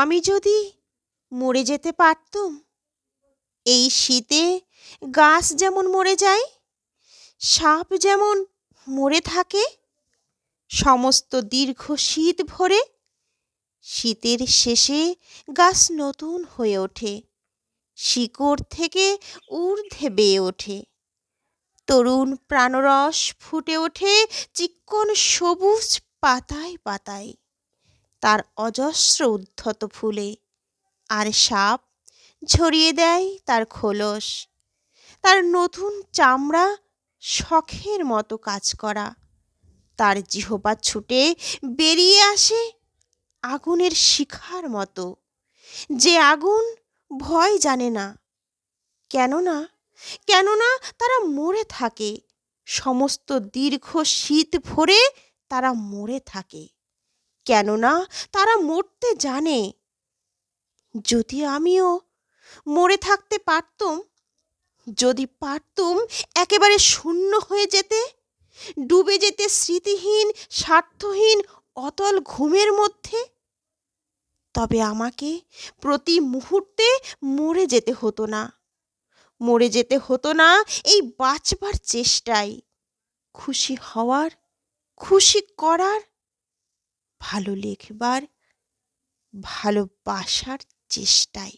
আমি যদি মরে যেতে পারতুম? এই শীতে গাছ যেমন মরে যায়, সাপ যেমন মরে থাকে, সমস্ত দীর্ঘ শীত ভরে শীতের শেষে গাছ নতুন হয়ে ওঠে, শিকড় থেকে ঊর্ধ্বে বেয়ে ওঠে। তরুণ প্রাণরস ফুটে ওঠে চিক্কণ সবুজ পাতায় পাতায়। তার অজস্র উদ্ধত ফুলে। আর সাপ ঝরিয়ে দেয় তার খোলস। তার নতুন চামড়া শখের মতো কাজ করা। তার জিহ্বা ছুটে বেরিয়ে আসে আগুনের শিখার মতো। যে আগুন ভয় জানে না। কেননা কেননা তারা মরে থাকে। সমস্ত দীর্ঘ শীত ভরে তারা মরে থাকে। কেননা তারা মরতে জানে। যদি আমিও মরে থাকতে পারতুম, যদি পারতুম একেবারে শূন্য হয়ে যেতে, ডুবে যেতে স্মৃতিহীন, স্বার্থহীন, অতল ঘুমের মধ্যে, তবে আমাকে প্রতি মুহূর্তে মরে যেতে হতো না। মরে যেতে হতো না এই বাঁচবার চেষ্টায়। খুশি হওয়ার, খুশি করার ভালো লেখবার ভালোবাসার চেষ্টায়।